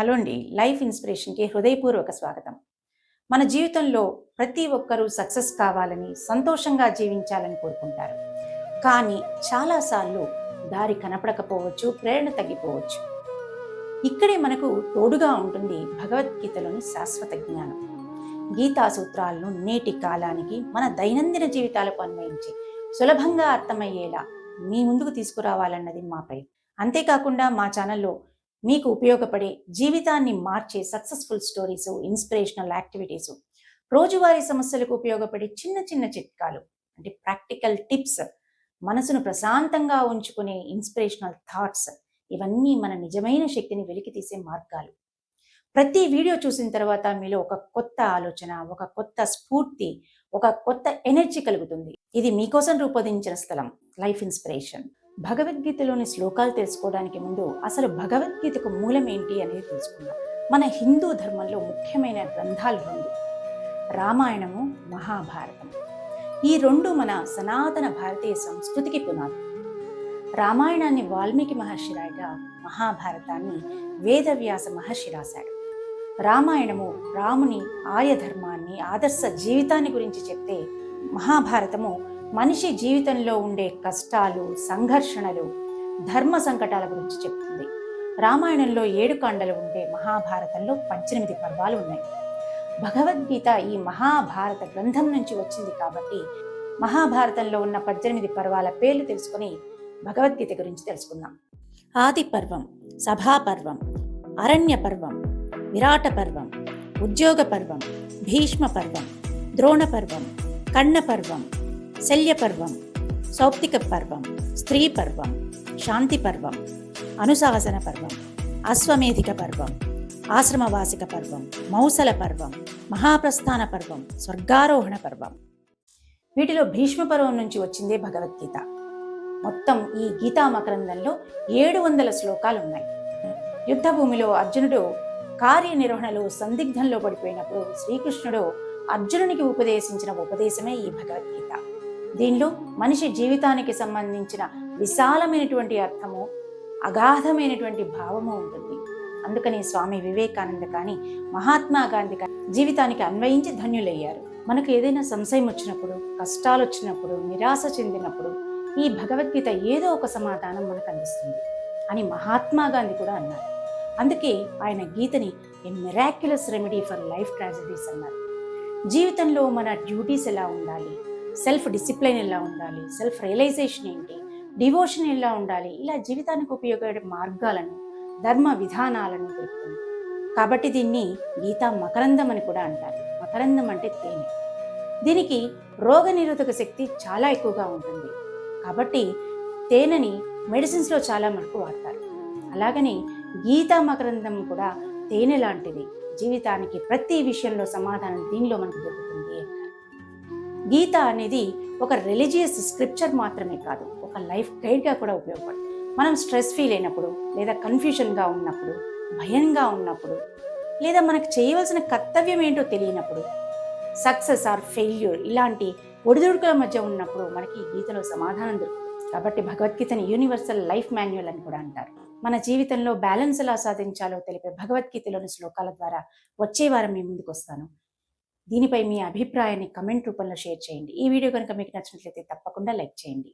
Hello అండి. Life ఇన్స్పిరేషన్కి హృదయపూర్వక స్వాగతం. మన జీవితంలో ప్రతి ఒక్కరూ సక్సెస్ కావాలని సంతోషంగా జీవించాలని కోరుకుంటారు. కానీ చాలాసార్లు దారి కనపడకపోవచ్చు ప్రేరణ తగ్గిపోవచ్చు. ఇక్కడే మనకు తోడుగా ఉంటుంది భగవద్గీతలోని శాశ్వత జ్ఞానం. గీతా సూత్రాలను నేటి కాలానికి మన దైనందిన జీవితాలకు అన్వయించి సులభంగా అర్థమయ్యేలా మీ ముందుకు తీసుకురావాలన్నది మా ప్రయత్నం. అంతేకాకుండా మా ఛానల్లో మీకు ఉపయోగపడే జీవితాన్ని మార్చే సక్సెస్ఫుల్ స్టోరీస్ ఇన్స్పిరేషనల్ యాక్టివిటీస్ రోజువారీ సమస్యలకు ఉపయోగపడే చిన్న చిన్న చిట్కాలు అంటే ప్రాక్టికల్ టిప్స్ మనసును ప్రశాంతంగా ఉంచుకునే ఇన్స్పిరేషనల్ థాట్స్ ఇవన్నీ మన నిజమైన శక్తిని వెలికి తీసే మార్గాలు. ప్రతి వీడియో చూసిన తర్వాత మీలో ఒక కొత్త ఆలోచన ఒక కొత్త స్ఫూర్తి ఒక కొత్త ఎనర్జీ కలుగుతుంది. ఇది మీకోసం రూపొందించిన స్థలం లైఫ్ ఇన్స్పిరేషన్ భగవద్గీతలోని శ్లోకాలు తెలుసుకోవడానికి ముందు అసలు భగవద్గీతకు మూలం ఏంటి అనేది తెలుసుకుందాం. మన హిందూ ధర్మంలో ముఖ్యమైన గ్రంథాలు రెండు. రామాయణము మహాభారతం ఈ రెండు మన సనాతన భారతీయ సంస్కృతికి పునాది. రామాయణాన్ని వాల్మీకి మహర్షి రాయగా మహాభారతాన్ని వేదవ్యాస మహర్షి రాశాడు. రామాయణము రాముని ఆర్యధర్మాన్ని ఆదర్శ జీవితాన్ని గురించి చెప్తే మహాభారతము మనిషి జీవితంలో ఉండే కష్టాలు సంఘర్షణలు ధర్మ సంకటాల గురించి చెప్తుంది. రామాయణంలో ఏడు కాండలు ఉండే మహాభారతంలో పద్దెనిమిది పర్వాలు ఉన్నాయి. భగవద్గీత ఈ మహాభారత గ్రంథం నుంచి వచ్చింది కాబట్టి మహాభారతంలో ఉన్న పద్దెనిమిది పర్వాల పేర్లు తెలుసుకుని భగవద్గీత గురించి తెలుసుకుందాం. ఆది పర్వం సభా పర్వం అరణ్య పర్వం విరాట పర్వం ఉద్యోగ పర్వం భీష్మ పర్వం ద్రోణ పర్వం కన్న పర్వం శల్య పర్వం సౌప్తిక పర్వం స్త్రీ పర్వం శాంతి పర్వం అనుశాసన పర్వం అశ్వమేధిక పర్వం ఆశ్రమవాసిక పర్వం మౌసల పర్వం మహాప్రస్థాన పర్వం స్వర్గారోహణ పర్వం. వీటిలో భీష్మ పర్వం నుంచి వచ్చిందే భగవద్గీత. మొత్తం ఈ గీతా మకరందంలో ఏడు వందల శ్లోకాలు ఉన్నాయి యుద్ధ భూమిలో అర్జునుడు కార్యనిర్వహణలో సందిగ్ధంలో పడిపోయినప్పుడు శ్రీకృష్ణుడు అర్జునునికి ఉపదేశించిన ఉపదేశమే ఈ భగవద్గీత. దీనిలో మనిషి జీవితానికి సంబంధించిన విశాలమైనటువంటి అర్థము అగాధమైనటువంటి భావము ఉంటుంది. అందుకని స్వామి వివేకానంద కానీ మహాత్మా గాంధీ కానీ జీవితానికి అన్వయించి ధన్యులయ్యారు. మనకు ఏదైనా సంశయం వచ్చినప్పుడు కష్టాలు వచ్చినప్పుడు నిరాశ చెందినప్పుడు ఈ భగవద్గీత ఏదో ఒక సమాధానం మనకు అందిస్తుంది అని మహాత్మా గాంధీ కూడా అన్నారు. అందుకే ఆయన గీతని a miraculous remedy for life tragedies అన్నారు. జీవితంలో మన డ్యూటీస్ ఎలా ఉండాలి? సెల్ఫ్ డిసిప్లైన్ ఎలా ఉండాలి? సెల్ఫ్ రియలైజేషన్ ఏంటి? డివోషన్ ఎలా ఉండాలి? ఇలా జీవితానికి ఉపయోగపడే మార్గాలను ధర్మ విధానాలను తెలుపుతుంది. కాబట్టి దీన్ని గీతా మకరందం అని కూడా అంటారు. మకరందం అంటే తేనె. దీనికి రోగ నిరోధక శక్తి చాలా ఎక్కువగా ఉంటుంది. కాబట్టి తేనెని మెడిసిన్స్లో చాలా మటుకు వాడతారు. అలాగనే గీతా మకరందం కూడా తేనె లాంటిది. జీవితానికి ప్రతి విషయంలో సమాధానం దీనిలో మనకు దొరుకుతుంది. గీత అనేది ఒక రిలీజియస్ స్క్రిప్చర్ మాత్రమే కాదు ఒక లైఫ్ గైడ్గా కూడా ఉపయోగపడుతుంది. మనం స్ట్రెస్ ఫీల్ అయినప్పుడు లేదా కన్ఫ్యూషన్గా ఉన్నప్పుడు భయంగా ఉన్నప్పుడు లేదా మనకు చేయవలసిన కర్తవ్యం ఏంటో తెలియనప్పుడు సక్సెస్ ఆర్ ఫెయిల్యూర్ ఇలాంటి ఒడిదుడుకుల మధ్య ఉన్నప్పుడు మనకి గీతలో సమాధానం దొరుకుతుంది. కాబట్టి భగవద్గీతని యూనివర్సల్ లైఫ్ మాన్యువల్ అని కూడా అంటారు. మన జీవితంలో బ్యాలెన్స్ ఎలా సాధించాలో తెలిపే భగవద్గీతలోని శ్లోకాల ద్వారా వచ్చే వారం మీ ముందుకు వస్తాను. దీనిపై మీ అభిప్రాయాన్ని కమెంట్ రూపంలో షేర్ చేయండి. ఈ వీడియో కనుక మీకు నచ్చినట్లయితే తప్పకుండా లైక్ చేయండి.